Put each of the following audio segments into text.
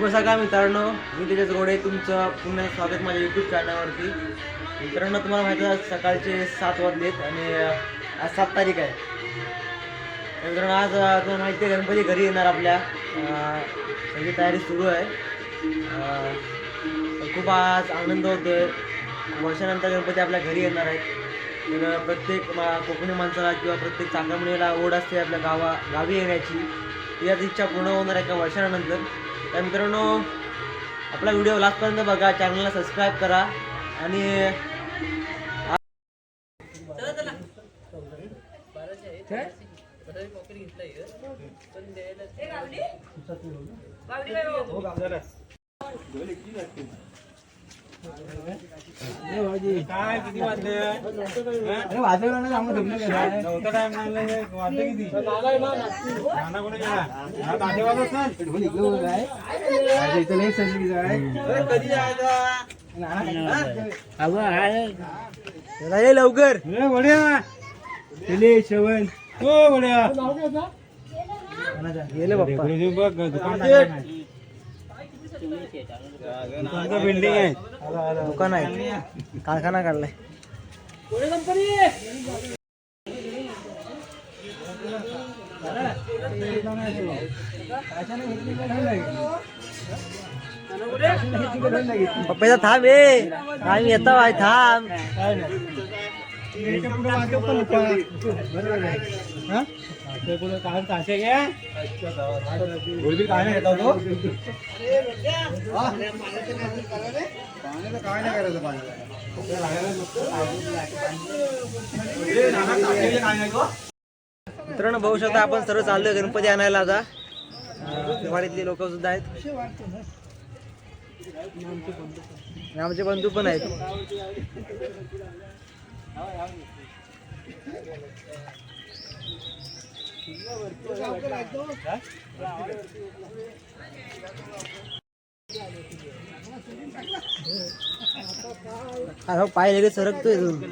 शुभ सकाळ मित्रांनो? मी त्याच्याच गोडे तुमचं पुन्हा स्वागत माझ्या यूट्यूब चॅनलवरती मित्रांनो तुम्हाला माहिती आहे सकाळचे सात वाजलेत आणि आज सात तारीख आहे. मित्रांनो आज तुम्हाला माहिती आहे गणपती घरी येणार आपल्या. सगळी तयारी सुरू आहे. खूप आज आनंद होतोय. वर्षानंतर गणपती आपल्या घरी येणार आहेत. तर प्रत्येक मा कोकणी माणसाला किंवा प्रत्येक चांगल्या ओढ असते आपल्या गावा गावी येण्याची. याच इच्छा पूर्ण होणार आहे एका वर्षानंतर? तर मित्रांनो आपला व्हिडिओ लास्टपर्यंत बघा चॅनलला सबस्क्राईब करा आणि काय? लवकर. वड्या. हो वड्या गेले बाप्पा. दुकान दुकानचं बिल्डिंग आहे दुकान आहे कारखाना काढलाय पप्पाचा थांब ये थांब येतो हा? पुढे काय नाही मित्रांनो बघू शकता आपण सर्व चाललोय गणपती आणायला आता. वाडीतले लोक सुद्धा आहेत. आमचे बंधू पण आहेत. हा, पाय लगेच सरकतोय इथून.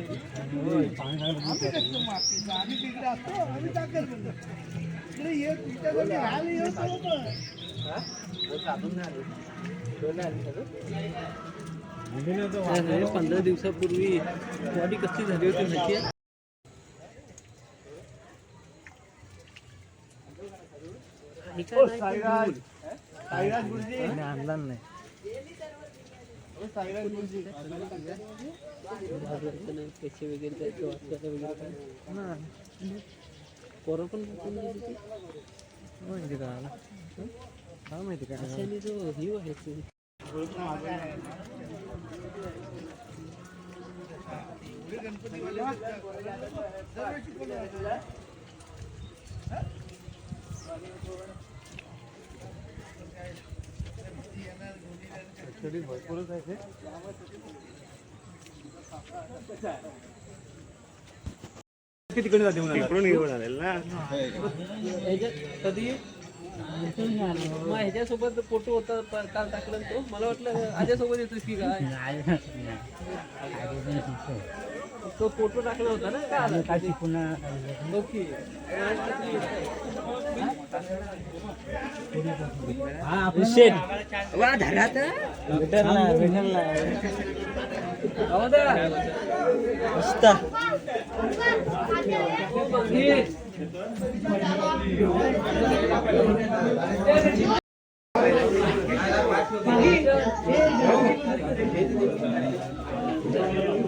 पंधरा दिवसापूर्वी बॉडी कशी झाली होती माहिती आहे? नाही पैसे वगैरे वाचायला हा, पोरं पण माहिती का? माहिती? त्याने भरपूरच आहे तिकडे जाते घेऊन ना कधी मग ह्याच्यासोबत फोटो होता काल टाकला ना तो मला वाटलं आज्यासोबत येतो की काय तो फोटो टाकला होता ना काल ओके भेटेल ना, भेटेल ना. मस्त. मला भेटली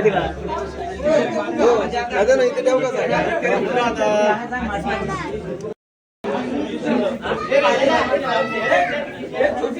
माहिती का नाही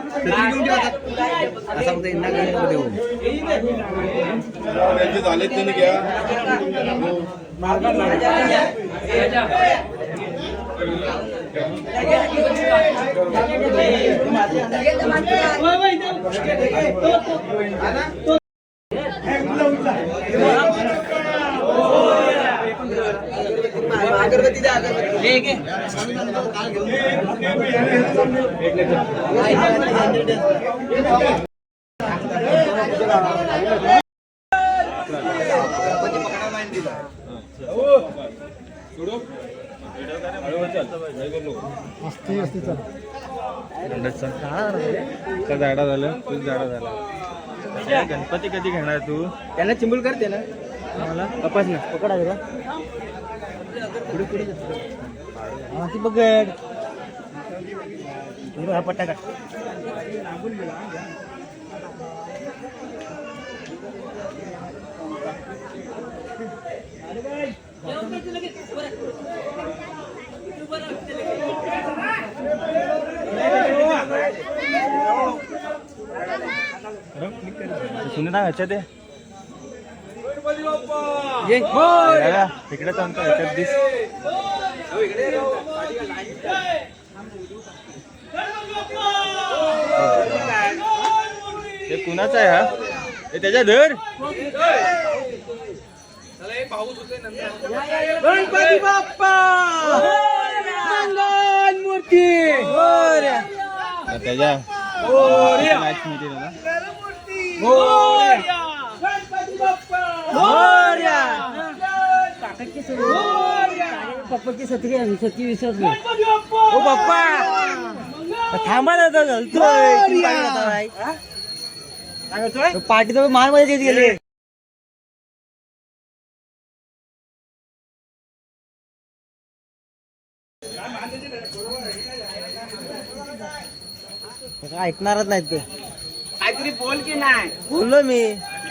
असा फक्त इंदा मध्ये होऊन त्यांचे झाले त्यांनी घ्या झाडा झालं तुझ झाडा झाला गणपती कधी घेणार तू? त्यांना चिंबूल करते ना. मला कपास ना पकडा जरा. पुढे पुढे. हा ती हा पट्टा टाक सुने ना आहे. या, इकडे चालतो ह्याच्यात दिस. हे कुणाचा आहे हा? हे त्याच्या धर. गणपती बाप्पा! मंगल मूर्ती! त्याच्या. पप्पाची सती सती विसरत नाही ओ पप्पा! थांबा ना घालतोय पाठी तर मानमध्ये घेत गेले. काय ऐकणारच नाही ते. काहीतरी बोल की नाही. बोललो मी.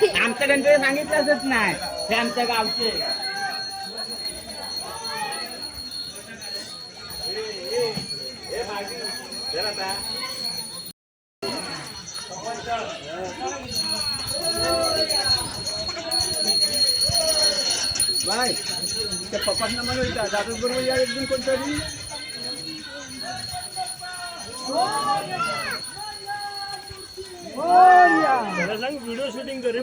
आमच्या गणपती सांगितलंच नाही. हे आमच्या गावचे. बाय. त्या पप्पांना मला दादू बरोबर या एक दिन कोणतरी व्हिडिओ शूटिंग करे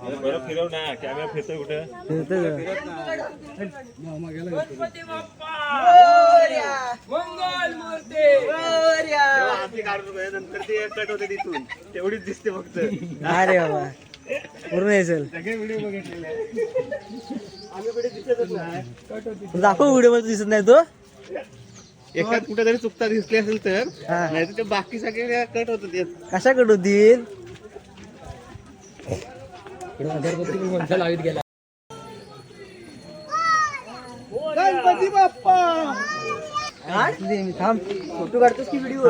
बरं फिरव ना. कॅमेरा फिरतोय कुठं? मंगल मूर्ती! नंतर ते कट होते तिथून. तेवढीच दिसते फक्त. अरे बाबा. पूर्ण येसल सगळे व्हिडिओ बघितलेले दाखव व्हिडिओमध्ये दिसत नाही तो? एखाद कुठे तरी चुकता दिसले असेल तर. नाही ते बाकी सगळे कट होत कशा होतील? गणपती बाप्पा! काढ दे मी थांब. फोटो काढतोस की व्हिडिओ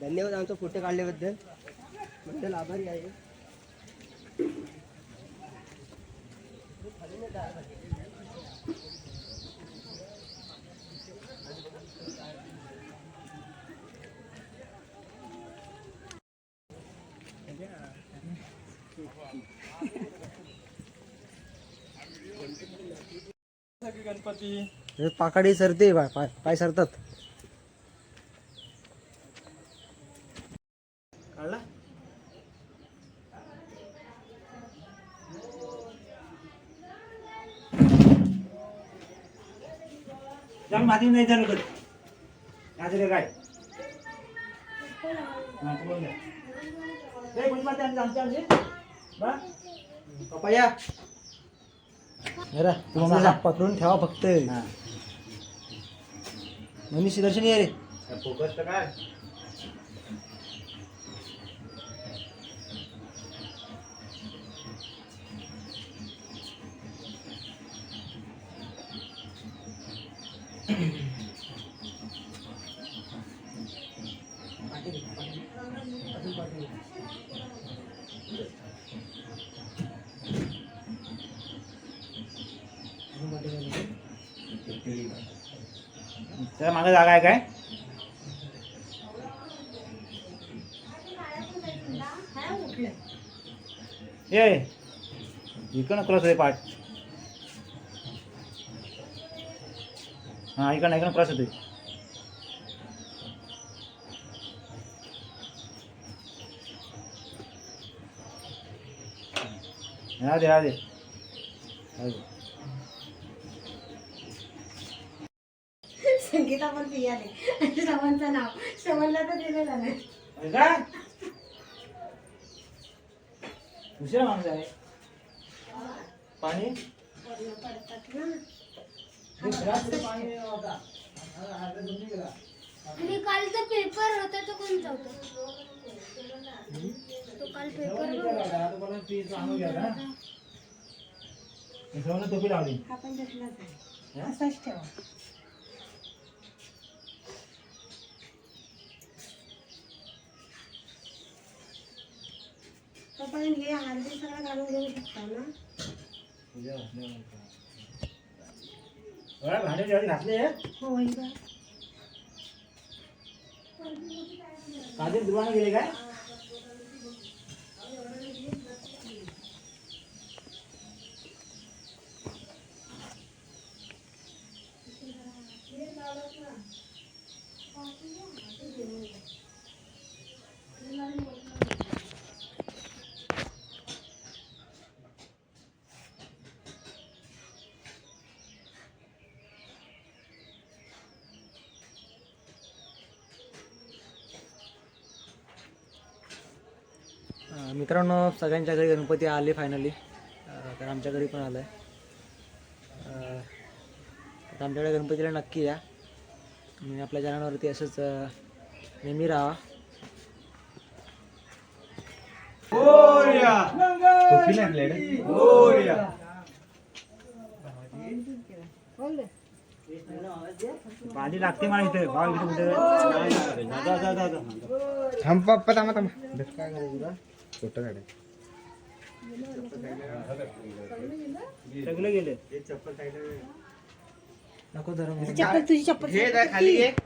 धन्यवाद आमचा फोटो काढल्याबद्दल. बद्दल आभारी आहे. गणपती. पाकडी सरते पाय पाय सरतात. जाऊन माती नाही झालं कधी? काय? काय? पपाया तुम्हाला पकडून ठेवा फक्त. मनीषी दर्शन ये रे. फोकस तर काय? त्याला मागे जागा आहे काय? ये. इकडं क्रॉस होते पाठ. हा इकडं इकडं क्रॉस होते हा दे हा दे. पण पियाले श्रवणचं नाव. श्रवणला तर दिलेलं नाही उशिरा माणूस आहे. पाणी? पडतात ना. हे घरात पाणी होता आणि कालचा पेपर होता तो कोणता होता? तो काल पेपर टोपी लावली. हा पण तसलाच आहे असाच ठेवा तो पण हे हळदी सगळं घालून घेऊ शकता ना बरं, भांडे जेवढे घातले होय का काजल दुकानं गेले काय अं, मित्रांनो सगळ्यांच्या घरी गणपती आले फायनली तर आमच्या घरी पण आलं आहे आता आमच्याकडे गणपतीला नक्की या. आणि आपल्या चॅनलवरती असंच नेहमी राहा पाणी लागते मला इथे. भाव इथे कुठे? जा जा जा जा. थांब पप्पा थांबा थांबा. काय करायचं फोटो काढायचा सगळे गेले नको धरून चप्पल तुझी चप्पल खाली एक